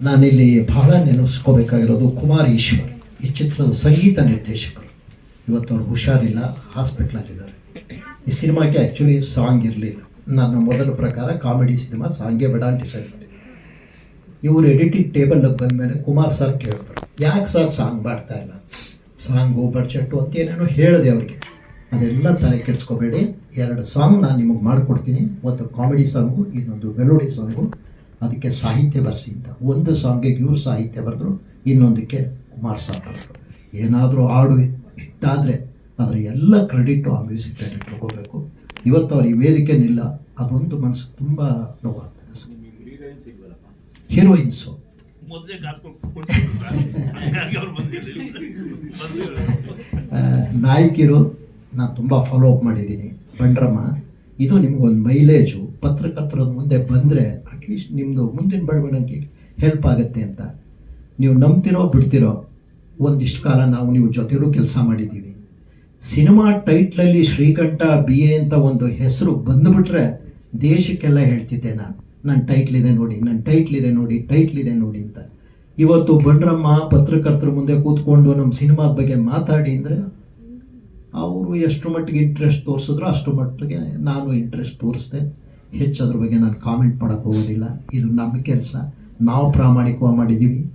ನಾನಿಲ್ಲಿ ಬಹಳ ನೆನೆಸ್ಕೋಬೇಕಾಗಿರೋದು ಕುಮಾರ್ ಈಶ್ವರ್ ಈ ಚಿತ್ರದ ಸಂಗೀತ ನಿರ್ದೇಶಕರು. ಇವತ್ತು ಅವ್ರು ಹುಷಾರಿಲ್ಲ, ಹಾಸ್ಪಿಟ್ಲಲ್ಲಿದ್ದಾರೆ. ಈ ಸಿನಿಮಾಗೆ ಆ್ಯಕ್ಚುಲಿ ಸಾಂಗ್ ಇರಲಿಲ್ಲ. ನನ್ನ ಮೊದಲ ಪ್ರಕಾರ ಕಾಮಿಡಿ ಸಿನಿಮಾ ಸಾಂಗೇ ಬೇಡ ಅಂತ ಡಿಸೈಡ್ ಇವರು ಎಡಿಟಿಂಗ್ ಟೇಬಲ್ ಬಂದಮೇಲೆ ಕುಮಾರ್ ಸರ್ ಕೇಳ್ತಾರೆ, ಯಾಕೆ ಸರ್ ಸಾಂಗ್ ಮಾಡ್ತಾ ಇಲ್ಲ? ಸಾಂಗು ಬಡ್ಜೆಟ್ಟು ಅಂತ ಏನೇನೋ ಹೇಳಿದೆ ಅವ್ರಿಗೆ. ಅದೆಲ್ಲ ತಲೆ ಕೆಡಿಸ್ಕೋಬೇಡಿ. ಎರಡು ಸಾಂಗ್ ನಾನು ನಿಮಗೆ ಮಾಡಿಕೊಡ್ತೀನಿ. ಒಂದು ಕಾಮಿಡಿ ಸಾಂಗು ಇನ್ನೊಂದು ಮೆಲೋಡಿ ಸಾಂಗು ಅದಕ್ಕೆ ಸಾಹಿತ್ಯ ಬರೆಸಿ ಅಂತ. ಒಂದು ಸಾಂಗಿಗೆ ಇವರು ಸಾಹಿತ್ಯ ಬರೆದ್ರು, ಇನ್ನೊಂದಕ್ಕೆ ಬರೆದ್ರು ಏನಾದರೂ ಹಾಡು ಇಟ್ಟಾದರೆ ಅದರ ಎಲ್ಲ ಕ್ರೆಡಿಟು ಆ ಮ್ಯೂಸಿಕ್ ಡೈರೆಕ್ಟರ್ ಹೋಗಬೇಕು ಇವತ್ತು ಅವ್ರು ಈ ವೇದಿಕೆ ನಿಲ್ಲ. ಅದೊಂದು ಮನಸ್ಸು ತುಂಬ ನೋವಾಗ್ತದೆ ಹೀರೋಯಿನ್ಸು. ನಾಯಕಿರು ನಾನು ತುಂಬ ಫಾಲೋ ಅಪ್ ಮಾಡಿದ್ದೀನಿ. ಬಂಡ್ರಮ್ಮ ಇದು ನಿಮ್ಗೊಂದು ಮೈಲೇಜು ಪತ್ರಕರ್ತರ ಮುಂದೆ ಬಂದರೆ ಅಟ್ಲೀಸ್ಟ್ ನಿಮ್ಮದು ಮುಂದಿನ ಬೆಳವಣಿಗೆ ಹೆಲ್ಪ್ ಆಗುತ್ತೆ ಅಂತ. ನೀವು ನಂಬ್ತಿರೋ, ಬಿಡ್ತಿರೋ, ಒಂದಿಷ್ಟು ಕಾಲ ನಾವು ನೀವು ಜೊತೆಲೂ ಕೆಲಸ ಮಾಡಿದ್ದೀವಿ. ಸಿನಿಮಾ ಟೈಟ್ಲಲ್ಲಿ ಶ್ರೀಕಂಠ, ಬಿ ಎ ಅಂತ ಒಂದು ಹೆಸರು ಬಂದುಬಿಟ್ರೆ ದೇಶಕ್ಕೆಲ್ಲ ಹೇಳ್ತಿದ್ದೆ ನಾನು. ನನ್ನ ಟೈಟ್ಲ್ ಇದೆ ನೋಡಿ ನನ್ನ ಟೈಟ್ಲ್ ಇದೆ ನೋಡಿ ಟೈಟ್ಲ್ ಇದೆ ನೋಡಿ ಅಂತ. ಇವತ್ತು ಬಂಡ್ರಮ್ಮ ಪತ್ರಕರ್ತರ ಮುಂದೆ ಕೂತ್ಕೊಂಡು ನಮ್ಮ ಸಿನಿಮಾದ ಬಗ್ಗೆ ಮಾತಾಡಿ ಅಂದರೆ ಅವರು ಎಷ್ಟು ಮಟ್ಟಿಗೆ ಇಂಟ್ರೆಸ್ಟ್ ತೋರಿಸಿದ್ರು ಅಷ್ಟು ಮಟ್ಟಿಗೆ ನಾನು ಇಂಟ್ರೆಸ್ಟ್ ತೋರಿಸ್ದೆ. ಹೆಚ್ಚು ಅದ್ರ ಬಗ್ಗೆ ನಾನು ಕಾಮೆಂಟ್ ಮಾಡೋಕ್ಕೆ ಹೋಗೋದಿಲ್ಲ. ಇದು ನಮ್ಮ ಕೆಲಸ. ನಾವು ಪ್ರಾಮಾಣಿಕವಾಗಿ ಮಾಡಿದ್ದೀವಿ.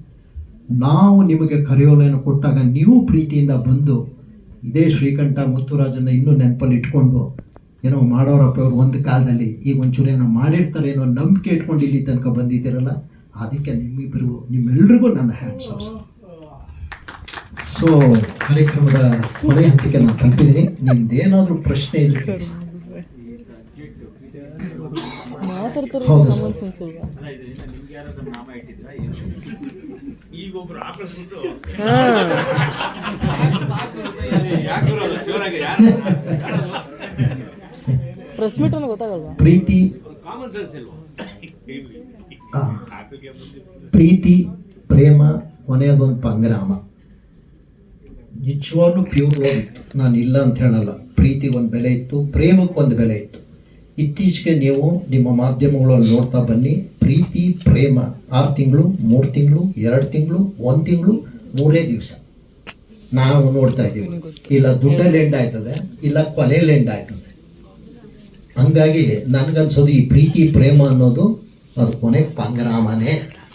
ನಾವು ನಿಮಗೆ ಕರೆಯೋಲೆಯನ್ನು ಕೊಟ್ಟಾಗ ನೀವು ಪ್ರೀತಿಯಿಂದ ಬಂದು ಇದೇ ಶ್ರೀಕಂಠ ಮುತ್ತುರಾಜನ್ನ ಇನ್ನೂ ನೆನಪಲ್ಲಿ ಇಟ್ಕೊಂಡು ಏನೋ ಮಾಡೋರಪ್ಪ ಅವ್ರು ಒಂದು ಕಾಲದಲ್ಲಿ ಈಗ ಒಂಚೂರು ಏನೋ ಮಾಡಿರ್ತಾರೆ ಏನೋ ನಂಬಿಕೆ ಇಟ್ಕೊಂಡು ಇಲ್ಲಿ ತನಕ ಬಂದಿದ್ದೀರಲ್ಲ ಅದಕ್ಕೆ ನಿಮ್ಮಿಬ್ಬರಿಗೂ ನಿಮ್ಮೆಲ್ರಿಗೂ ನನ್ನ ಹ್ಯಾಂಡ್ಸ್ ಆಫ್ ಸೊ ಕಾರ್ಯಕ್ರಮದ ಕೊನೆ ಹಂತಕ್ಕೆ ನಾನು ತಲುಪಿದ್ದೀನಿ. ನಿಮ್ದೇನಾದರೂ ಪ್ರಶ್ನೆ ಇದ್ರೆ ಹೌದು ಸರ್. ಯಾರಾದ್ರೂ ನಾಮ ಇಟ್ಟಿದ್ರಾ ಈಗ ಒಬ್ರು ಆಕಳಿಸ್ಬಿಟ್ಟು ಪ್ರೆಸ್ ಮೀಟ್ ಅನ್ನೋ ಗೊತ್ತಾಗಲ್ವಾ? ಪ್ರೀತಿ. ಕಾಮನ್ ಸೆನ್ಸ್ ಇಲ್ವಾ? ಪ್ರೀತಿ ಪ್ರೇಮ ಕೊನೆಯದೊಂದು ಪಂಗ್ರಾಮ. ನಿಜವಾಗ್ಲೂ ಪ್ಯೂರ್ ಲವ್ ಇತ್ತು ನಾನು ಇಲ್ಲ ಅಂತ ಹೇಳಲ್ಲ. ಪ್ರೀತಿಗೊಂದು ಬೆಲೆ ಇತ್ತು ಪ್ರೇಮಕ್ಕೊಂದು ಬೆಲೆ ಇತ್ತು. ಇತ್ತೀಚೆಗೆ ನೀವು ನಿಮ್ಮ ಮಾಧ್ಯಮಗಳಲ್ಲಿ ನೋಡ್ತಾ ಬನ್ನಿ. ಪ್ರೀತಿ, ಪ್ರೇಮ, ಆರು ತಿಂಗಳು, ಮೂರು ತಿಂಗಳು, ಎರಡು ತಿಂಗಳು, ಒಂದು ತಿಂಗಳು, ಮೂರೇ ದಿವಸ. ನಾವು ನೋಡ್ತಾ ಇದ್ದೀವಿ. ಇಲ್ಲ ದುಡ್ಡಲ್ಲಿ ಎಂಡ್ ಆಯ್ತದೆ, ಇಲ್ಲ ಕೊಲೆಯಲ್ಲಿ ಎಂಡ್ ಆಯ್ತದೆ. ಹಂಗಾಗಿ ನನಗನ್ಸೋದು ಈ ಪ್ರೀತಿ, ಪ್ರೇಮ ಅನ್ನೋದು ಅದು ಕೊನೆ ಪಂಗರಾಮನೇ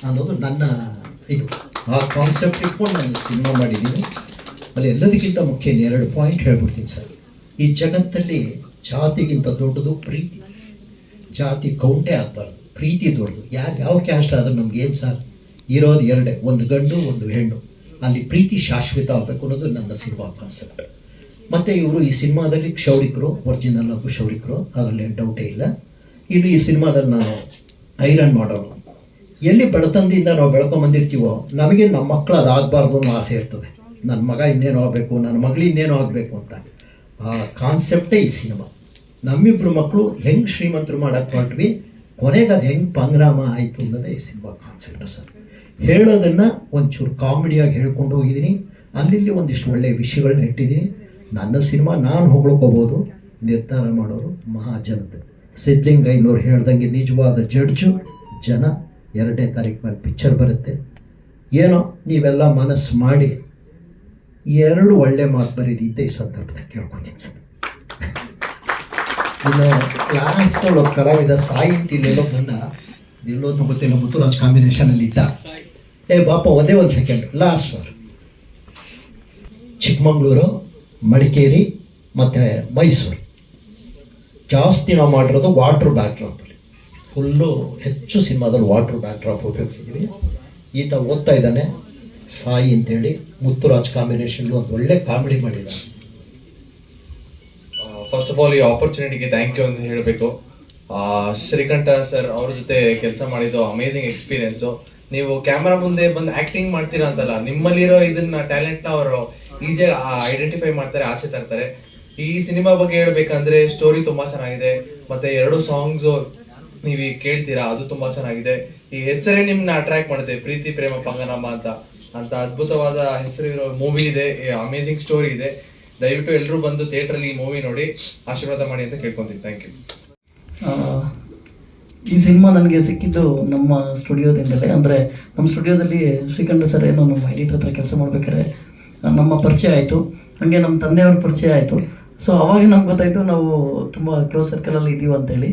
ಅನ್ನೋದು ನನ್ನ ಇದು. ಆ ಕಾನ್ಸೆಪ್ಟ್ ಇಟ್ಕೊಂಡು ನಾನು ಸಿನಿಮಾ ಮಾಡಿದ್ದೀನಿ. ಅಲ್ಲಿ ಎಲ್ಲದಕ್ಕಿಂತ ಮುಖ್ಯ ಎರಡು ಪಾಯಿಂಟ್ ಹೇಳ್ಬಿಡ್ತೀನಿ ಸರ್. ಈ ಜಗತ್ತಲ್ಲಿ ಜಾತಿಗಿಂತ ದೊಡ್ಡದು ಪ್ರೀತಿ. ಜಾತಿ ಕೌಂಟೆ ಆಗಬಾರ್ದು, ಪ್ರೀತಿ ದೊಡ್ಡದು. ಯಾರು ಯಾವ ಕ್ಯಾಸ್ಟ್ ಆದರೂ ನಮ್ಗೆ ಏನು ಸರ್ ಇರೋದು ಎರಡೇ, ಒಂದು ಗಂಡು, ಒಂದು ಹೆಣ್ಣು. ಅಲ್ಲಿ ಪ್ರೀತಿ ಶಾಶ್ವತ ಆಗಬೇಕು ಅನ್ನೋದು ನನ್ನ ಸಿನಿಮಾ ಕಾನ್ಸೆಪ್ಟ್ ಮತ್ತು ಇವರು ಈ ಸಿನಿಮಾದಲ್ಲಿ ಕ್ಷೌರಿಕರು ಒರಿಜಿನಲ್ ಆಗು ಕ್ಷೌರಿಕರು, ಅದರಲ್ಲಿ ಡೌಟೇ ಇಲ್ಲ. ಇಲ್ಲಿ ಈ ಸಿನಿಮಾದಲ್ಲಿ ನಾನು ಐರನ್ ಮಾಡೋಣ. ಎಲ್ಲಿ ಬಡತನದಿಂದ ನಾವು ಬೆಳ್ಕೊಂಬಂದಿರ್ತೀವೋ ನಮಗೆ ನಮ್ಮ ಮಕ್ಕಳು ಅದಾಗಬಾರ್ದು ಅನ್ನೋ ಆಸೆ ಇರ್ತದೆ. ನನ್ನ ಮಗ ಇನ್ನೇನು ಆಗಬೇಕು ನನ್ನ ಮಗಳು ಇನ್ನೇನು ಆಗಬೇಕು ಅಂತ. ಆ ಕಾನ್ಸೆಪ್ಟೇ ಈ ಸಿನಿಮಾ. ನಮ್ಮಿಬ್ರು ಮಕ್ಕಳು ಹೆಂಗೆ ಶ್ರೀಮಂತರು ಮಾಡಕ್ಕೆ ಹೊರಟ್ವಿ? ಕೊನೆಗೆ ಅದು ಹೆಂಗೆ ಪಂಗ್ರಾಮ ಆಯಿತು ಅನ್ನೋದೇ ಈ ಸಿನಿಮಾ ಕಾನ್ಸೆಪ್ಟ್ ಸರ್. ಹೇಳೋದನ್ನು ಒಂಚೂರು ಕಾಮಿಡಿಯಾಗಿ ಹೇಳ್ಕೊಂಡು ಹೋಗಿದ್ದೀನಿ ಅಲ್ಲಿ ಒಂದಿಷ್ಟು ಒಳ್ಳೆಯ ವಿಷಯಗಳನ್ನ ಇಟ್ಟಿದ್ದೀನಿ ನನ್ನ ಸಿನಿಮಾ ನಾನು ಹೊಗಳ್ಕೋಬೋದು. ನಿರ್ಧಾರ ಮಾಡೋರು ಮಹಾಜನತೆ. ಐನೂರು ಹೇಳ್ದಂಗೆ ನಿಜವಾದ ಜಡ್ಜು ಜನ ಎರಡನೇ ತಾರೀಕು ಮೇಲೆ ಪಿಕ್ಚರ್ ಬರುತ್ತೆ. ಏನೋ ನೀವೆಲ್ಲ ಮನಸ್ಸು ಮಾಡಿ ಎರಡು ಒಳ್ಳೆ ಮಾತು ಬರೀದಿದ್ದೆ ಈ ಸಂದರ್ಭದಲ್ಲಿ ಕೇಳ್ಕೊತೀನಿ ಸರ್. ಇನ್ನು ಒಬ್ಬ ಕಲಾವಿದ ಸಾಹಿತಿ ಇಲ್ಲೆಲ್ಲೋ ಬಂದ ಎಲ್ಲೋದು ಗೊತ್ತಿಲ್ಲ ಮುತ್ತುರಾಜ್ ಕಾಂಬಿನೇಷನಲ್ಲಿ ಇದ್ದ. ಏ ಬಾಪ, ಒಂದೇ ಒಂದು second last sir Chikkamagaluru, Madikeri, ಮತ್ತು ಮೈಸೂರು. ಜಾಸ್ತಿ ನಾವು ಮಾಡಿರೋದು ವಾಟ್ರ್ ಬ್ಯಾಕ್ಡ್ರಾಪಲ್ಲಿ ಫುಲ್ಲು ಹೆಚ್ಚು ಸಿನಿಮಾದಲ್ಲಿ ವಾಟ್ರ್ ಬ್ಯಾಕ್ಡ್ರಾಪ್ ಉಪಯೋಗಿಸಿದ್ವಿ. ಈತ ಓದ್ತಾ ಇದ್ದಾನೆ. ಸಾಯಿ ಅಂತೇಳಿ ಮುತ್ತುರಾಜ್ ಕಾಂಬಿನೇಷನ್ ಒಂದು ಒಳ್ಳೆ ಕಾಮಿಡಿ ಮಾಡಿದ. ಫಸ್ಟ್ ಆಫ್ ಆಲ್ ಈ ಆಪರ್ಚುನಿಟಿಗೆ ಥ್ಯಾಂಕ್ ಯು ಅಂತ ಹೇಳಬೇಕು. ಶ್ರೀಕಂಠ ಸರ್ ಅವ್ರ ಜೊತೆ ಕೆಲಸ ಮಾಡಿದ್ದು ಅಮೇಝಿಂಗ್ ಎಕ್ಸ್ಪೀರಿಯನ್ಸು ನೀವು ಕ್ಯಾಮ್ರಾ ಮುಂದೆ ಬಂದು ಆಕ್ಟಿಂಗ್ ಮಾಡ್ತೀರಾ ಅಂತಲ್ಲ, ನಿಮ್ಮಲ್ಲಿರೋ ಇದನ್ನ ಟ್ಯಾಲೆಂಟ್ನ ಅವರು ಈಸಿಯಾಗಿ ಐಡೆಂಟಿಫೈ ಮಾಡ್ತಾರೆ, ಆಚೆ ತರ್ತಾರೆ. ಈ ಸಿನಿಮಾ ಬಗ್ಗೆ ಹೇಳ್ಬೇಕಂದ್ರೆ ಸ್ಟೋರಿ ತುಂಬಾ ಚೆನ್ನಾಗಿದೆ. ಮತ್ತೆ ಎರಡು ಸಾಂಗ್ಸ್ ನೀವು ಈಗ ಕೇಳ್ತೀರಾ? ಅದು ತುಂಬಾ ಚೆನ್ನಾಗಿದೆ. ಈ ಹೆಸರೇ ನಿಮ್ನ ಅಟ್ರಾಕ್ಟ್ ಮಾಡುತ್ತೆ. ಪ್ರೀತಿ, ಪ್ರೇಮ ಪಂಗನಮ್ಮ ಅಂತ. ಅಂತ ಅದ್ಭುತವಾದ ಹೆಸರು ಇರೋ ಮೂವಿ ಇದೆ ಅಮೇಸಿಂಗ್ ಸ್ಟೋರಿ ಇದೆ. ದಯವಿಟ್ಟು ಎಲ್ಲರೂ ಬಂದು ಥಿಯೇಟರ್ ಅಲ್ಲಿ ಈ ಮೂವಿ ನೋಡಿ, ಆಶೀರ್ವಾದ ಮಾಡಿ ಅಂತ ಕೇಳ್ಕೊಂತೀನಿ ಥ್ಯಾಂಕ್ ಯು ಈ ಸಿನಿಮಾ ನನಗೆ ಸಿಕ್ಕಿದ್ದು ನಮ್ಮ ಸ್ಟುಡಿಯೋದಿಂದಲೇ. ಅಂದರೆ ನಮ್ಮ ಸ್ಟುಡಿಯೋದಲ್ಲಿ ಶ್ರೀಕಂಠ ಸರ್ ಏನೋ ನಮ್ಮ ಎಡಿಟರ್ ಹತ್ರ ಕೆಲಸ ಮಾಡ್ಬೇಕಾದ್ರೆ ನಮ್ಮ ಪರಿಚಯ ಆಯಿತು. ಹಾಗೆ ನಮ್ಮ ತಂದೆಯವ್ರ ಪರಿಚಯ ಆಯಿತು. ಸೊ ಅವಾಗ ನಮ್ಗೆ ಗೊತ್ತಾಯಿತು ನಾವು ತುಂಬ ಕ್ಲೋಸ್ ಸರ್ಕಲಲ್ಲಿ ಇದ್ದೀವಿ ಅಂತೇಳಿ.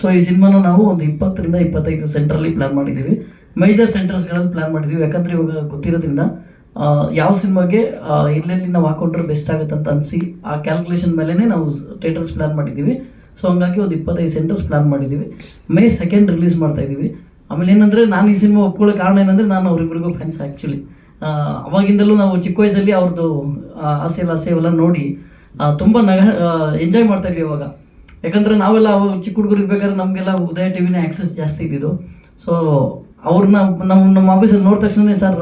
ಸೊ ಈ ಸಿನಿಮಾನ ನಾವು ಒಂದು ಇಪ್ಪತ್ತರಿಂದ ಇಪ್ಪತ್ತೈದು ಸೆಂಟ್ರಲ್ಲಿ ಪ್ಲ್ಯಾನ್ ಮಾಡಿದ್ದೀವಿ. ಮೇಜರ್ ಸೆಂಟರ್ಸ್ಗಳಲ್ಲಿ ಪ್ಲ್ಯಾನ್ ಮಾಡಿದ್ದೀವಿ. ಯಾಕಂದರೆ ಇವಾಗ ಗೊತ್ತಿರೋದ್ರಿಂದ ಯಾವ ಸಿನಿಮಾಗೆ ಎಲ್ಲೆಲ್ಲಿ ನಾವು ಹಾಕೊಂಡ್ರೆ ಬೆಸ್ಟ್ ಆಗುತ್ತೆ ಅಂತ ಅನಿಸಿ, ಆ ಕ್ಯಾಲ್ಕುಲೇಷನ್ ಮೇಲೇ ನಾವು ಥಿಯೇಟರ್ಸ್ ಪ್ಲ್ಯಾನ್ ಮಾಡಿದ್ದೀವಿ. ಸೊ ಹಂಗಾಗಿ ಒಂದು ಇಪ್ಪತ್ತೈದು ಸೆಂಟರ್ಸ್ ಪ್ಲ್ಯಾನ್ ಮಾಡಿದ್ದೀವಿ. ಮೇ ಸೆಕೆಂಡ್ ರಿಲೀಸ್ ಮಾಡ್ತಾ ಇದ್ದೀವಿ. ಆಮೇಲೆ ಏನಂದರೆ, ನಾನು ಈ ಸಿನಿಮಾ ಒಪ್ಕೊಳ್ಳೋ ಕಾರಣ ಏನಂದರೆ, ನಾನು ಅವರಿಬ್ಬರಿಗೂ ಫ್ರೆಂಡ್ಸ್ ಆ್ಯಕ್ಚುಲಿ ಅವಾಗಿಂದಲೂ ನಾವು ಚಿಕ್ಕ ವಯಸ್ಸಲ್ಲಿ ಅವ್ರದ್ದು ಆಸೆ ಎಲ್ಲ ಆಸೆ ಎಲ್ಲ ನೋಡಿ ತುಂಬ ನಗ ಎಂಜಾಯ್ ಮಾಡ್ತಾ ಇದ್ವಿ ಅವಾಗ ಯಾಕಂದ್ರೆ ನಾವೆಲ್ಲ ಚಿಕ್ಕ ಹುಡುಗರು ಇರ್ಬೇಕಾದ್ರೆ ನಮಗೆಲ್ಲ ಉದಯ ಟಿವಿನ ಆಕ್ಸೆಸ್ ಜಾಸ್ತಿ ಇದ್ದಿದ್ದು. ಸೊ ಅವ್ರನ್ನ ನಮ್ಮ ನಮ್ಮ ಆಫೀಸಲ್ಲಿ ನೋಡಿದ ತಕ್ಷಣ ಸರ್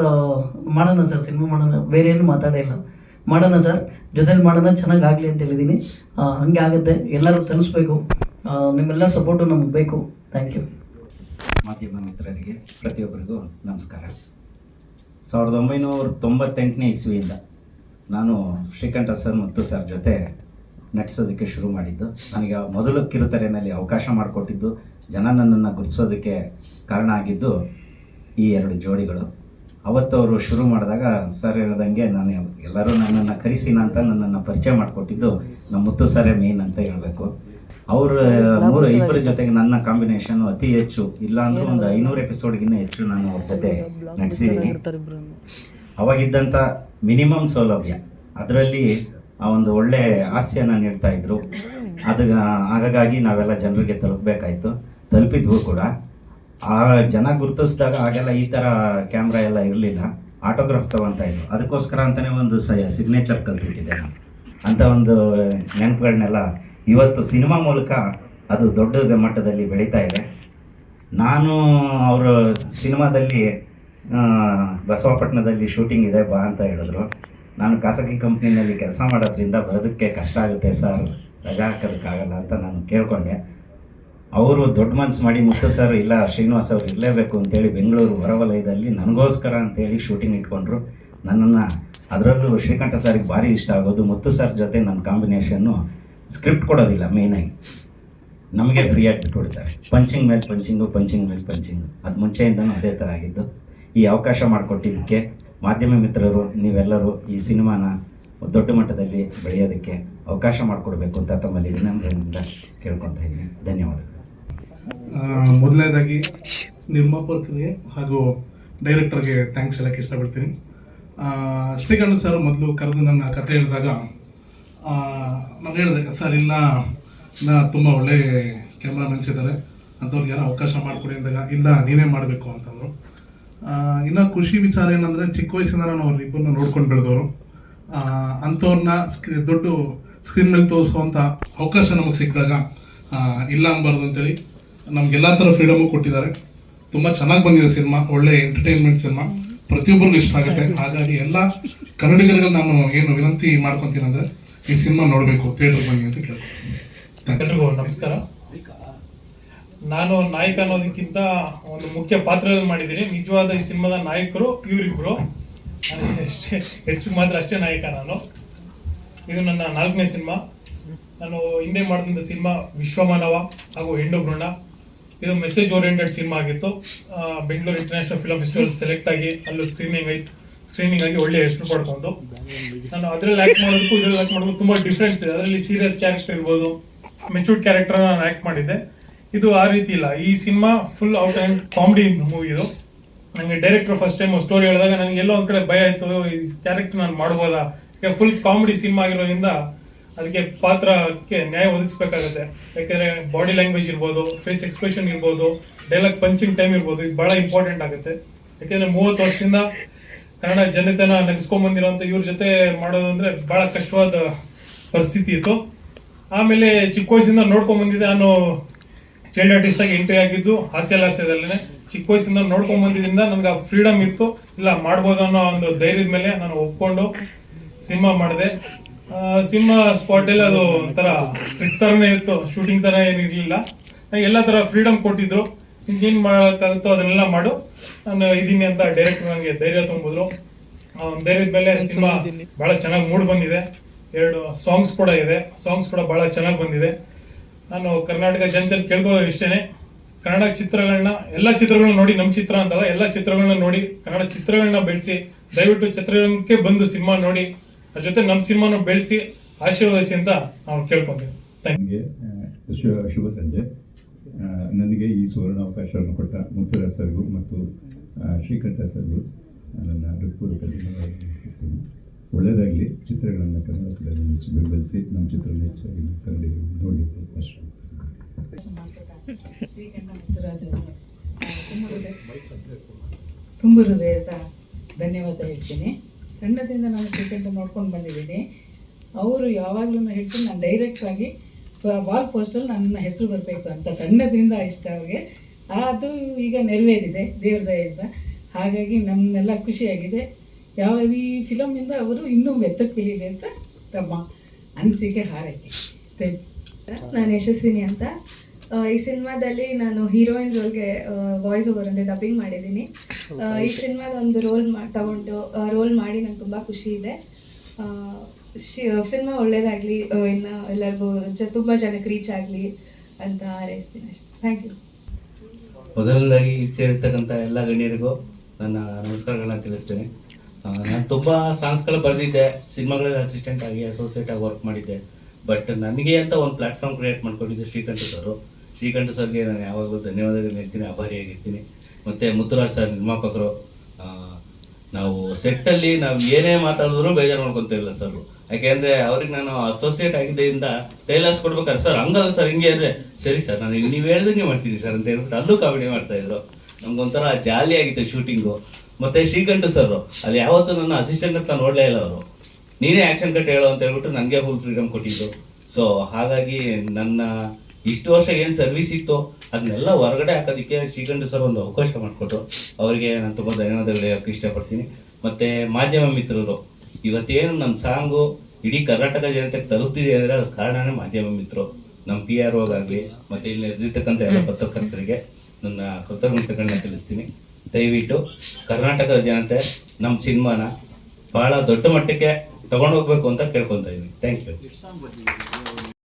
ಮಾಡೋಣ ಸರ್ ಸಿನಿಮಾ ಮಾಡೋಣ ಬೇರೆ ಏನು ಮಾತಾಡೇ ಇಲ್ಲ. ಮಾಡೋಣ ಸರ್ ಜೊತೆಲಿ ಮಾಡೋಣ ಚೆನ್ನಾಗಿ ಆಗಲಿ ಅಂತ ಹೇಳಿದ್ದೀನಿ ಹಂಗೆ ಆಗುತ್ತೆ. ಎಲ್ಲರೂ ತಲುಪಿಸ್ಬೇಕು ನಿಮ್ಮೆಲ್ಲ ಸಪೋರ್ಟು ನಮಗೆ ಬೇಕು. ಥ್ಯಾಂಕ್ ಯು ಮಾಧ್ಯಮ ಮಿತ್ರರಿಗೆ ಪ್ರತಿಯೊಬ್ಬರಿಗೂ ನಮಸ್ಕಾರ. ಸಾವಿರದ ಒಂಬೈನೂರ ತೊಂಬತ್ತೆಂಟನೇ ಇಸ್ವಿಯಿಂದ ನಾನು ಶ್ರೀಕಂಠ ಸರ್ ಮತ್ತು ಸರ್ ಜೊತೆ ನಟಿಸೋದಕ್ಕೆ ಶುರು ಮಾಡಿದ್ದು. ನನಗೆ ಮೊದಲು ಕಿರುತೆರೆಯಲ್ಲಿ ಅವಕಾಶ ಮಾಡಿಕೊಟ್ಟಿದ್ದು. ಜನ ನನ್ನನ್ನು ಗುರುತಿಸೋದಕ್ಕೆ ಕಾರಣ ಆಗಿದ್ದು ಈ ಎರಡು ಜೋಡಿಗಳು. ಅವತ್ತು ಅವರು ಶುರು ಮಾಡಿದಾಗ, ಸರ್ ಹೇಳ್ದಂಗೆ ನಾನು ಎಲ್ಲರೂ ನನ್ನನ್ನು ಕರೆಸಿನ ಅಂತ ನನ್ನನ್ನು ಪರಿಚಯ ಮಾಡಿಕೊಟ್ಟಿದ್ದು. ನಮ್ಮ ಮುತ್ತು ಸರೇ ಮೇನ್ ಅಂತ ಹೇಳಬೇಕು. ಅವರು ಮೂರು ಇಬ್ಬರ ಜೊತೆಗೆ ನನ್ನ ಕಾಂಬಿನೇಷನ್ ಅತಿ ಹೆಚ್ಚು. ಇಲ್ಲ ಅಂದ್ರೆ ಒಂದು ಐನೂರು ಎಪಿಸೋಡ್ಗಿನ್ನ ಹೆಚ್ಚು ನಾನು ಅವ್ರ ಜೊತೆ ನಟಿಸಿದ್ದೀನಿ ಅವಾಗಿದ್ದಂಥ ಮಿನಿಮಮ್ ಸೌಲಭ್ಯ. ಅದರಲ್ಲಿ ಆ ಒಂದು ಒಳ್ಳೆ ಹಾಸ್ಯನ ನೀಡ್ತಾ ಇದ್ರು. ಅದು ಹಾಗಾಗಿ ನಾವೆಲ್ಲ ಜನರಿಗೆ ತಲುಪಬೇಕಾಯ್ತು. ತಲುಪಿದ್ವು ಕೂಡ. ಆ ಜನ ಗುರುತಿಸಿದಾಗ ಆಗೆಲ್ಲ ಈ ಥರ ಕ್ಯಾಮ್ರಾ ಎಲ್ಲ ಇರಲಿಲ್ಲ. ಆಟೋಗ್ರಾಫ್ ತಗೊತಾ ಇದ್ರು. ಅದಕ್ಕೋಸ್ಕರ ಅಂತಲೇ ಒಂದು ಸಿಗ್ನೇಚರ್ ಕಲ್ತ್ಬಿಟ್ಟಿದ್ದೆ ಅಂತ ಒಂದು ನೆನಪುಗಳನ್ನೆಲ್ಲ ಇವತ್ತು ಸಿನಿಮಾ ಮೂಲಕ ಅದು ದೊಡ್ಡ ಮಟ್ಟದಲ್ಲಿ ಬೆಳೀತಾ ಇದೆ. ನಾನು ಅವರು ಸಿನಿಮಾದಲ್ಲಿ ಬಸವಪಟ್ಟಣದಲ್ಲಿ ಶೂಟಿಂಗ್ ಇದೆ ಬಾ ಅಂತ ಹೇಳಿದ್ರು. ನಾನು ಖಾಸಗಿ ಕಂಪ್ನಿನಲ್ಲಿ ಕೆಲಸ ಮಾಡೋದ್ರಿಂದ ಬರೋದಕ್ಕೆ ಕಷ್ಟ ಆಗುತ್ತೆ ಸರ್. ರಜಾ ಹಾಕೋದಕ್ಕಾಗಲ್ಲ ಅಂತ ನಾನು ಕೇಳಿಕೊಂಡೆ. ಅವರು ದೊಡ್ಡ ಮನಸ್ಸು ಮಾಡಿ ಮುತ್ತು ಸರ್, ಇಲ್ಲ ಶ್ರೀನಿವಾಸ್ ಅವರು ಇರಲೇಬೇಕು ಅಂತೇಳಿ ಬೆಂಗಳೂರು ಹೊರವಲಯದಲ್ಲಿ ನನಗೋಸ್ಕರ ಅಂತೇಳಿ ಶೂಟಿಂಗ್ ಇಟ್ಕೊಂಡ್ರು. ನನ್ನನ್ನು ಅದರಲ್ಲೂ ಶ್ರೀಕಂಠ ಸರ್ಗೆ ಭಾರಿ ಇಷ್ಟ ಆಗೋದು. ಮುತ್ತು ಸರ್ ಜೊತೆ ನನ್ನ ಕಾಂಬಿನೇಷನ್ನು ಸ್ಕ್ರಿಪ್ಟ್ ಕೊಡೋದಿಲ್ಲ ಮೇಯ್ನಾಗಿ ನಮಗೆ ಫ್ರೀಯಾಗಿ ಬಿಟ್ಬಿಡ್ತಾರೆ ಪಂಚಿಂಗ್ ಮೇಲೆ ಪಂಚಿಂಗು ಪಂಚಿಂಗ್ ಮೇಲೆ ಪಂಚಿಂಗು ಅದು ಮುಂಚೆಯಿಂದನೂ ಅದೇ ಥರ ಆಗಿದ್ದು. ಈ ಅವಕಾಶ ಮಾಡಿಕೊಟ್ಟಿದ್ದಕ್ಕೆ ಮಾಧ್ಯಮ ಮಿತ್ರರು, ನೀವೆಲ್ಲರೂ ಈ ಸಿನಿಮಾನ ದೊಡ್ಡ ಮಟ್ಟದಲ್ಲಿ ಬೆಳೆಯೋದಕ್ಕೆ ಅವಕಾಶ ಮಾಡಿಕೊಡ್ಬೇಕು ಅಂತ ತಮ್ಮಲ್ಲಿ ವಿನಮ್ರದಿಂದ ಕೇಳ್ಕೊತಾ ಇದ್ದೀನಿ. ಧನ್ಯವಾದಗಳು. ಮೊದಲನೇದಾಗಿ ನಿರ್ಮಾಪಕರಿಗೆ ಹಾಗೂ ಡೈರೆಕ್ಟರ್ಗೆ ಥ್ಯಾಂಕ್ಸ್ ಹೇಳಕ್ಕೆ ಇಷ್ಟಪಡ್ತೀನಿ. ಶ್ರೀಕಂಠ ಸರ್ ಮೊದಲು ಕರೆದು ನನ್ನ ಕತೆ ಹೇಳಿದಾಗ ನಾನು ಹೇಳಿದೆ, ಸರ್, ಇಲ್ಲ, ನಾ ತುಂಬ ಒಳ್ಳೆ ಕ್ಯಾಮ್ರಾ ಮೆನ್ಸಿದ್ದಾರೆ ಅಂಥವ್ರಿಗೆ ಯಾರೋ ಅವಕಾಶ ಮಾಡಿಕೊಡಿ ಅಂದಾಗ, ಇಲ್ಲ, ನೀನೇ ಮಾಡಬೇಕು ಅಂತಂದರು. ಇನ್ನು ಖುಷಿ ವಿಚಾರ ಏನಂದರೆ ಚಿಕ್ಕ ವಯಸ್ಸಿಂದ ನಾನು ಅವ್ರ ಇಬ್ಬರನ್ನ ನೋಡ್ಕೊಂಡು ಬೆಳೆದವರು. ಅಂಥವ್ರನ್ನ ಸ್ಕ್ರೀ ದೊಡ್ಡ ಸ್ಕ್ರೀನ್ ಮೇಲೆ ತೋರಿಸುವಂಥ ಅವಕಾಶ ನಮಗೆ ಸಿಕ್ಕಿದಾಗ ಇಲ್ಲ ಅನ್ಬಾರ್ದು ಅಂತೇಳಿ ನಮ್ಗೆಲ್ಲ ಥರ ಫ್ರೀಡಮು ಕೊಟ್ಟಿದ್ದಾರೆ. ತುಂಬ ಚೆನ್ನಾಗಿ ಬಂದಿದೆ ಸಿನಿಮಾ, ಒಳ್ಳೆ ಎಂಟರ್ಟೈನ್ಮೆಂಟ್ ಸಿನಿಮಾ. ಪ್ರತಿಯೊಬ್ಬರಿಗೂ ಇಷ್ಟ ಆಗುತ್ತೆ. ಹಾಗಾಗಿ ಎಲ್ಲ ಕನ್ನಡಿಗರಿಗೆ ನಾನು ಏನು ವಿನಂತಿ ಮಾಡ್ಕೊತೀನಿ ಅಂದರೆ ಈ ಸಿನಿಮಾ ನೋಡಬೇಕು ಥಿಯೇಟರ್ ಬನ್ನಿ ಅಂತ ಕೇಳ್ತೀನಿ ಎಲ್ರಿಗೂ ನಮಸ್ಕಾರ. ನಾನು ನಾಯಕ ಅನ್ನೋದಕ್ಕಿಂತ ಒಂದು ಮುಖ್ಯ ಪಾತ್ರದಲ್ಲಿ ಮಾಡಿದ್ದೀನಿ. ನಿಜವಾದ ಈ ಸಿನಿಮಾದ ನಾಯಕರು ಇವರಿಬ್ರು. ನಾನು ಅಷ್ಟೇ ಹೆಸರು ಮಾತ್ರ ಅಷ್ಟೇ ನಾಯಕ ನಾನು. ಇದು ನನ್ನ ನಾಲ್ಕನೇ ಸಿನಿಮಾ. ನಾನು ಹಿಂದೆ ಮಾಡಿದಂಥ ಸಿನಿಮಾ ವಿಶ್ವಮಾನವ ಹಾಗೂ ಹೆಣ್ಣು ಭ್ರೂಣ. ಇದು ಮೆಸೇಜ್ ಓರಿಯೆಂಟೆಡ್ ಸಿನಿಮಾ ಆಗಿತ್ತು. Bengaluru international film festival select ಆಗಿ ಅಲ್ಲೂ ಸ್ಕ್ರೀನಿಂಗ್ ಆಯ್ತು. ಸ್ಕ್ರೀನಿಂಗ್ ಆಗಿ ಒಳ್ಳೆ ಹೆಸರು ಪಡ್ಕೊಂಡು. ನಾನು ಅದರಲ್ಲಿ ಆ್ಯಕ್ಟ್ ಮಾಡೋದಕ್ಕೂ ಇದರಲ್ಲಿ ಆ್ಯಕ್ಟ್ ಮಾಡೋದಕ್ಕೂ ತುಂಬ ಡಿಫ್ರೆನ್ಸ್ ಇದೆ. ಅದರಲ್ಲಿ ಸೀರಿಯಸ್ ಕ್ಯಾರೆಕ್ಟರ್ ಇರ್ಬೋದು. ಮೆಚೂರ್ಡ್ ಕ್ಯಾರೆಕ್ಟರ್ ನಾನು ಆ್ಯಕ್ಟ್ ಮಾಡಿದ್ದೆ. ಇದು ಆ ರೀತಿ ಇಲ್ಲ. ಈ cinema full out and comedy movie ಇದು. ನನಗೆ ಡೈರೆಕ್ಟರ್ ಫಸ್ಟ್ ಟೈಮ್ ಸ್ಟೋರಿ ಹೇಳಿದಾಗ ನನಗೆ ಎಲ್ಲೋ ಒಂದು ಕಡೆ ಭಯ ಆಯಿತು. ಈ ಕ್ಯಾರೆಕ್ಟರ್ ನಾನು ಮಾಡ್ಬೋದಾ? ಫುಲ್ ಕಾಮಿಡಿ ಸಿನಿಮಾ ಆಗಿರೋದ್ರಿಂದ ಅದಕ್ಕೆ ಪಾತ್ರಕ್ಕೆ ನ್ಯಾಯ ಒದಗಿಸ್ಬೇಕಾಗುತ್ತೆ. ಯಾಕೆಂದರೆ ಬಾಡಿ ಲ್ಯಾಂಗ್ವೇಜ್ ಇರ್ಬೋದು ಫೇಸ್ ಎಕ್ಸ್ಪ್ರೆಷನ್ ಇರ್ಬೋದು ಡೈಲಾಗ್ ಪಂಚಿಂಗ್ ಟೈಮ್ ಇರ್ಬೋದು, ಇದು ಭಾಳ ಇಂಪಾರ್ಟೆಂಟ್ ಆಗುತ್ತೆ. ಯಾಕೆಂದರೆ ಮೂವತ್ತು ವರ್ಷದಿಂದ ಕನ್ನಡ ಜನತೆನ ನೆನೆಸ್ಕೊಂಬಂದಿರೋಂಥ ಬಂದಿರೋಂಥ ಇವ್ರ ಜೊತೆ ಮಾಡೋದು ಅಂದರೆ ಬಹಳ ಕಷ್ಟವಾದ ಪರಿಸ್ಥಿತಿ ಇತ್ತು. ಆಮೇಲೆ ಚಿಕ್ಕ ವಯಸ್ಸಿಂದ ನೋಡ್ಕೊಂಬಂದಿದ್ದೆ ನಾನು ಚೈಲ್ಡ್ ಆರ್ಟಿಸ್ಟ್ ಆಗಿ ಎಂಟ್ರಿ ಆಗಿದ್ದು ಹಾಸ್ಯ ಲಾಸ್ಯದಲ್ಲೇ ಚಿಕ್ಕ ವಯಸ್ಸಿಂದ ನೋಡ್ಕೊಂಡ್ ಬಂದಿದ್ದರಿಂದ ನನ್ಗೆ ಆ ಫ್ರೀಡಮ್ ಇತ್ತು. ಇಲ್ಲ ಮಾಡ್ಬೋದು ಅನ್ನೋ ಒಂದು ಧೈರ್ಯದ ಮೇಲೆ ನಾನು ಒಪ್ಕೊಂಡು ಸಿನಿಮಾ ಮಾಡಿದೆ. ಸಿನಿಮಾ ಸ್ಪಾಟಲ್ಲಿ ಅದು ಒಂಥರ ಟ್ರಿಪ್ ಥರನೇ ಇತ್ತು. ಶೂಟಿಂಗ್ ಥರ ಏನಿರಲಿಲ್ಲ ಎಲ್ಲ ಥರ ಫ್ರೀಡಮ್ ಕೊಟ್ಟಿದ್ರು. ಏನು ಮಾಡೋಕ್ಕಾಗುತ್ತೋ ಅದನ್ನೆಲ್ಲ ಮಾಡು. ನಾನು ಇದ್ದೀನಿ ಅಂತ ಡೈರೆಕ್ಟರ್ ನನಗೆ ಧೈರ್ಯ ತುಂಬಿದ್ರು. ಧೈರ್ಯದ ಮೇಲೆ ಸಿನಿಮಾ ಭಾಳ ಚೆನ್ನಾಗಿ ಮೂಡ್ ಬಂದಿದೆ. ಎರಡು ಸಾಂಗ್ಸ್ ಕೂಡ ಇದೆ. ಸಾಂಗ್ಸ್ ಕೂಡ ಭಾಳ ಚೆನ್ನಾಗಿ ಬಂದಿದೆ. ನಾನು ಕರ್ನಾಟಕ ಜನತೆಯಲ್ಲಿ ಕೇಳ್ಬೋದು ಇಷ್ಟೇನೆ ಕನ್ನಡ ಚಿತ್ರಗಳನ್ನ, ಎಲ್ಲ ಚಿತ್ರಗಳನ್ನ ನೋಡಿ ನಮ್ಮ ಚಿತ್ರ ಅಂತಲ್ಲ, ಎಲ್ಲ ಚಿತ್ರಗಳನ್ನ ನೋಡಿ, ಕನ್ನಡ ಚಿತ್ರಗಳನ್ನ ಬೆಳೆಸಿ, ದಯವಿಟ್ಟು ಚಿತ್ರರಂಗಕ್ಕೆ ಬಂದು ಸಿನಿಮಾ ನೋಡಿ, ಅದ್ರ ಜೊತೆ ನಮ್ಮ ಸಿನಿಮಾನ ಬೆಳೆಸಿ ಆಶೀರ್ವದಿಸಿ ಅಂತ ನಾವು ಕೇಳ್ಕೊತೇವೆ. ಶುಭ ಸಂಜೆ. ನನಗೆ ಈ ಸುವರ್ಣ ಅವಕಾಶವನ್ನು ಕೊಟ್ಟ ಮುತ್ತುರಾಜ್ ಸರ್ಗೂ ಮತ್ತು ಶ್ರೀಕಂಠ ಸರ್ಗೂ, ನನ್ನ ಹೃತ್ಪೂರ್ವಕ ಅರ್ಪಿಸ್ತೀನಿ ಒಳ್ಳೆಯದಾಗಲಿ ಚಿತ್ರಗಳನ್ನು ಕನ್ನಡದಲ್ಲಿ ಬೆಂಬಲಿಸಿ, ನಮ್ಮ ಚಿತ್ರ ಹೆಚ್ಚಾಗಿ ಕನ್ನಡಿಗರು ನೋಡಿ ಅಷ್ಟೇ ತುಂಬ ಹೃದಯ ತುಂಬ ಹೃದಯದ ಧನ್ಯವಾದ ಹೇಳ್ತೀನಿ. ಸಣ್ಣದಿಂದ ನಾನು ಶ್ರೀಕಂಠ ನೋಡ್ಕೊಂಡು ಬಂದಿದ್ದೀನಿ. ಅವರು ಯಾವಾಗಲೂ ಹೇಳ್ತೀನಿ, ನಾನು ಡೈರೆಕ್ಟ್ ಆಗಿ ವಾಲ್ ಪೋಸ್ಟಲ್ಲಿ ನನ್ನ ಹೆಸರು ಬರಬೇಕು ಅಂತ. ಸಣ್ಣದಿಂದ ಇಷ್ಟ ಅವ್ರಿಗೆ. ಅದು ಈಗ ನೆರವೇರಿದೆ ದೇವ್ರ ದಯೆಯಿಂದ. ಹಾಗಾಗಿ ನಮ್ಮೆಲ್ಲ ಖುಷಿಯಾಗಿದೆ. ಯಾವ ಈ ಫಿಲಮಿಂದ ಅವರು ಇನ್ನೂ ಮೆತ್ತಕ್ಕೆ ಬೆಳೀಲಿ ಅಂತ ತಮ್ಮ ಅನಿಸಿಕೆ ಹಾರೈಕೆ. ನಾನು ಯಶಸ್ವಿನಿ ಅಂತ. ಈ ಸಿನಿಮಾದಲ್ಲಿ ನಾನು ಹೀರೋಯಿನ್ ರೋಲ್ಗೆ ವಾಯ್ಸ್ ಓವರ್ ಅಂದರೆ ಡಬ್ಬಿಂಗ್ ಮಾಡಿದ್ದೀನಿ. ಈ ಸಿನಿಮಾದ ಒಂದು ರೋಲ್ ಮಾ ತಗೊಂಡು ರೋಲ್ ಮಾಡಿ ನಂಗೆ ತುಂಬ ಖುಷಿ ಇದೆ. ಸಿನಿಮಾ ಒಳ್ಳೇದಾಗಲಿ ಇನ್ನು ಎಲ್ಲರಿಗೂ ಜ ತುಂಬ ಜನಕ್ಕೆ ರೀಚ್ ಆಗಲಿ ಅಂತ ಹಾರೈಸ್ತೀನಿ ಅಷ್ಟೇ. ಥ್ಯಾಂಕ್ ಯು ಮೊದಲನೇದಾಗಿ ಸೇರಿರ್ತಕ್ಕಂಥ ಎಲ್ಲ ಗಣ್ಯರಿಗೂ ನನ್ನ ನಮಸ್ಕಾರಗಳನ್ನ ತಿಳಿಸ್ತೇನೆ. ನಾನು ತುಂಬ ಸಾಂಗ್ಸ್ಗಳು ಬರೆದಿದ್ದೆ, ಸಿನಿಮಾಗಳಲ್ಲಿ ಅಸಿಸ್ಟೆಂಟ್ ಆಗಿ ಅಸೋಸಿಯೇಟ್ ಆಗಿ ವರ್ಕ್ ಮಾಡಿದ್ದೆ. ಬಟ್ ನನಗೆ ಅಂತ ಒಂದು ಪ್ಲಾಟ್ಫಾರ್ಮ್ ಕ್ರಿಯೇಟ್ ಮಾಡ್ಕೊಂಡಿದ್ದೆ ಶ್ರೀಕಂಠ ಸರ್. ಶ್ರೀಕಂಠ ಸರ್ಗೆ ನಾನು ಯಾವಾಗಲೂ ಧನ್ಯವಾದಗಳು ಹೇಳ್ತೀನಿ ಆಭಾರಿಯಾಗಿರ್ತೀನಿ ಮತ್ತು ಮುತ್ತುರಾಜ್ ಸರ್ ನಿರ್ಮಾಪಕರು ನಾವು ಸೆಟ್ಟಲ್ಲಿ ನಾವು ಏನೇ ಮಾತಾಡಿದ್ರು ಬೇಜಾರು ಮಾಡ್ಕೊತಿಲ್ಲ ಸರ್. ಯಾಕೆಂದ್ರೆ ಅವ್ರಿಗೆ ನಾನು ಅಸೋಸಿಯೇಟ್ ಆಗಿದ್ದರಿಂದ ಟೈಲರ್ಸ್ ಕೊಡ್ಬೇಕಾದ್ರೆ ಸರ್, ಹಂಗಲ್ಲ ಸರ್, ಹಿಂಗೆ ಅಂದ್ರೆ, ಸರಿ ಸರ್, ನಾನು ನೀವು ಹೇಳ್ದಂಗೆ ಮಾಡ್ತೀನಿ ಸರ್ ಅಂತ ಹೇಳ್ಬಿಟ್ಟು ಅಲ್ಲೂ ಕಾಮಿಡಿ ಮಾಡ್ತಾ ಇದ್ರು. ನಮ್ಗೊಂಥರ ಜಾಲಿ ಆಗಿತ್ತು ಶೂಟಿಂಗು ಮತ್ತೆ ಶ್ರೀಕಂಠ ಸರ್ ಅಲ್ಲಿ ಯಾವತ್ತೂ ನನ್ನ ಅಸಿಸ್ಟೆಂಟ್ ಅಂತ ನೋಡಲೇ ಇಲ್ಲ ಅವರು. ನೀನೇ ಆಕ್ಷನ್ ಕಟ್ ಹೇಳು ಅಂತ ಹೇಳ್ಬಿಟ್ಟು ನನಗೆ ಫುಲ್ ಫ್ರೀಡಮ್ ಕೊಟ್ಟಿದ್ದು. ಸೊ ಹಾಗಾಗಿ ನನ್ನ ಇಷ್ಟು ವರ್ಷ ಏನು ಸರ್ವಿಸ್ ಇತ್ತು ಅದನ್ನೆಲ್ಲ ಹೊರಗಡೆ ಹಾಕೋದಕ್ಕೆ ಶ್ರೀಕಂಠ ಸರ್ ಒಂದು ಅವಕಾಶ ಮಾಡಿಕೊಟ್ರು. ಅವರಿಗೆ ನಾನು ತುಂಬ ಧನ್ಯವಾದಗಳು ಹೇಳೋಕ್ಕೆ ಇಷ್ಟಪಡ್ತೀನಿ. ಮತ್ತು ಮಾಧ್ಯಮ ಮಿತ್ರರು, ಇವತ್ತೇನು ನಮ್ಮ ಸಾಂಗು ಇಡೀ ಕರ್ನಾಟಕ ಜನತೆಗೆ ತಲುಪ್ತಿದೆ ಅಂದರೆ ಅದಕ್ಕೆ ಕಾರಣನೇ ಮಾಧ್ಯಮ ಮಿತ್ರರು. ನಮ್ಮ ಪಿ ಆರ್ ಓಗಾಗಲಿ ಮತ್ತು ಇಲ್ಲಿ ಇರ್ತಕ್ಕಂಥ ಎಲ್ಲ ಪತ್ರಕರ್ತರಿಗೆ ನನ್ನ ಕೃತಜ್ಞತೆಗಳನ್ನ ತಿಳಿಸ್ತೀನಿ. ದಯವಿಟ್ಟು ಕರ್ನಾಟಕದ ಜನತೆ ನಮ್ಮ ಸಿನಿಮಾನ ಭಾಳ ದೊಡ್ಡ ಮಟ್ಟಕ್ಕೆ ತಗೊಂಡೋಗ್ಬೇಕು ಅಂತ ಕೇಳ್ಕೊತಾ ಇದ್ದೀನಿ ಥ್ಯಾಂಕ್ ಯು